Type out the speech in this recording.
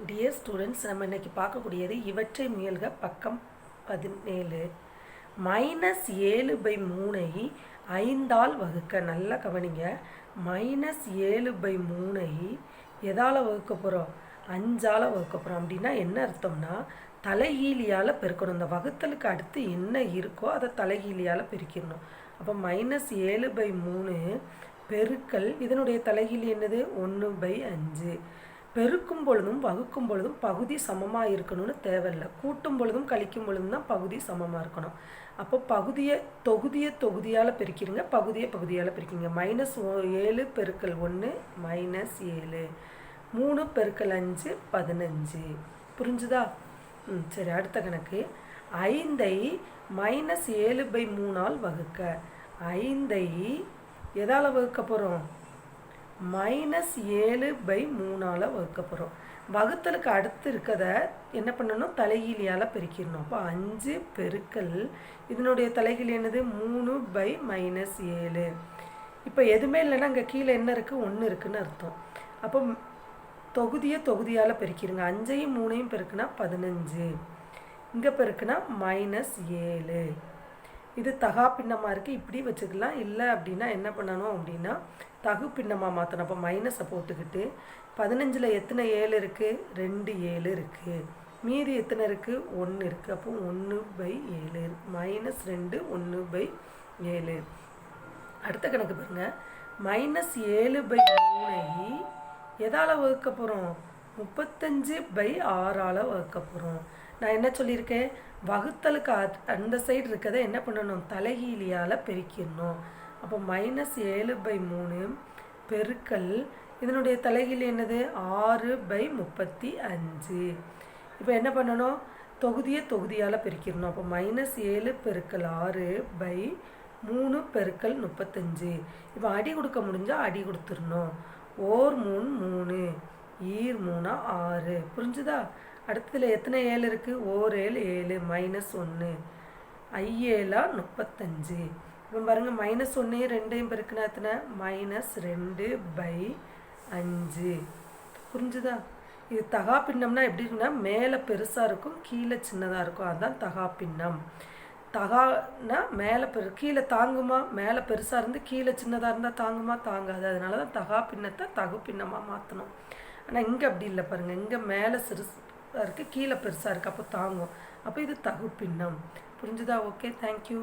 Dear students நம்ம இன்னைக்கு பார்க்கக்கூடியது இவற்றை முயல்க பக்கம் பதினேழு. மைனஸ் ஏழு பை மூணை ஐந்தால் வகுக்க. நல்லா கவனிங்க. மைனஸ் ஏழு பை மூணை எதால் வகுக்க போகிறோம் அஞ்சால் வகுக்க போகிறோம் அப்படின்னா என்ன அர்த்தம்னா தலைகீழியால் பெருக்கணும். இந்த வகுத்தலுக்கு அடுத்து என்ன இருக்கோ அதை தலைகீழியால் பெருக்கிடணும். அப்போ மைனஸ் ஏழு பை மூணு பெருக்கல். இதனுடைய தலைகீழி என்னது? ஒன்று பை அஞ்சு. பெருக்கும் பொழுதும் வகுக்கும் பொழுதும் பகுதி சமமாக இருக்கணும்னு தேவையில்லை. கூட்டும் பொழுதும் கழிக்கும் பொழுதும் தான் பகுதி சமமாக இருக்கணும். அப்போ பகுதியை தொகுதியை தொகுதியால் பெருக்கிடுங்க பகுதியை பகுதியால் பெருக்கிங்க. மைனஸ் ஏழு பெருக்கல் ஒன்று மைனஸ் ஏழு. மூணு பெருக்கல் அஞ்சு பதினஞ்சு. புரிஞ்சுதா? ம் சரி அடுத்த கணக்கு. ஐந்தை மைனஸ் ஏழு பை மூணால் வகுக்க. ஐந்தை எதால் வகுக்க போகிறோம் மைனஸ் ஏழு பை மூணால் வகுக்க போகிறோம் வகுத்தலுக்கு அடுத்து இருக்கத என்ன பண்ணணும்? தலைகீழியால் பெருக்கிடணும். அப்போ அஞ்சு பெருக்கல் இதனுடைய தலைகீழி என்னது? மூணு பை மைனஸ் ஏழு. இப்போ எதுவுமே இல்லைன்னா அங்கே கீழே என்ன இருக்குது ஒன்று இருக்குதுன்னு அர்த்தம். அப்போ தொகுதியை தொகுதியால் பெருக்கிடுங்க. அஞ்சையும் மூணையும் பெருக்குனா பதினஞ்சு. இங்கே பெருக்குனா மைனஸ் ஏழு. இது தகா பின்னமாக இருக்குது இப்படி வச்சுக்கலாம். இல்லை அப்படின்னா என்ன பண்ணணும் அப்படின்னா தகு பின்னமாக மாற்றணும் அப்போ மைனஸை போட்டுக்கிட்டு பதினஞ்சில் எத்தனை ஏழு இருக்குது ரெண்டு ஏழு இருக்குது மீதி எத்தனை இருக்குது ஒன்று இருக்குது அப்போ ஒன்று பை ஏழு. மைனஸ் ரெண்டு ஒன்று பை ஏழு. அடுத்த கணக்கு பாருங்கள் மைனஸ் ஏழு பை மூணை எதால் வகுக்க போகிறோம் முப்பத்தஞ்சு பை ஆறால் வகுக்க போகிறோம் நான் என்ன சொல்லியிருக்கேன்? வகுத்தலுக்கு அ- அந்த சைடு இருக்கிறத என்ன பண்ணணும்? தலைகீழியால் பெருக்கிடணும். அப்போ மைனஸ் ஏழு பை மூணு பெருக்கல் இதனுடைய தலைகீழி என்னது? ஆறு பை முப்பத்தி அஞ்சு. இப்போ என்ன பண்ணணும்? தொகுதியை தொகுதியால் பெருக்கிடணும். அப்போ மைனஸ் ஏழு பெருக்கல் ஆறு பை மூணு பெருக்கல் முப்பத்தஞ்சு இப்போ அடி கொடுக்க முடிஞ்சால் அடி கொடுத்துடணும். ஓர் மூணு மூணு. ஈர் மூணா ஆறு. புரிஞ்சுதா? அடுத்ததில் எத்தனை ஏழு இருக்குது ஓர் ஏழு ஏழு மைனஸ் ஒன்று ஐஏழா முப்பத்தஞ்சு. இப்போ பாருங்கள் மைனஸ் ஒன்றையும் ரெண்டையும் பெருக்குனா எத்தனை? மைனஸ் ரெண்டு பை அஞ்சு. புரிஞ்சுதா? இது தகா பின்னம்னா எப்படி இருக்குன்னா மேலே பெருசாக இருக்கும் கீழே சின்னதாக இருக்கும். அதுதான் தகா பின்னம் தகானா மேலே பெரு கீழே தாங்குமா? மேலே பெருசாக இருந்து கீழே சின்னதாக இருந்தால் தாங்குமா? தாங்காது. அதனால தான் தகா பின்னத்தை தகு பின்னமாக மாற்றணும் ஆனால் இங்கே அப்படி இல்லை பாருங்கள் இங்கே மேலே சிறுசாக இருக்குது கீழே பெருசாக இருக்குது அப்போ தாங்கும். அப்போ இது தகுப்பின்னம். புரிஞ்சுதா? Okay thank you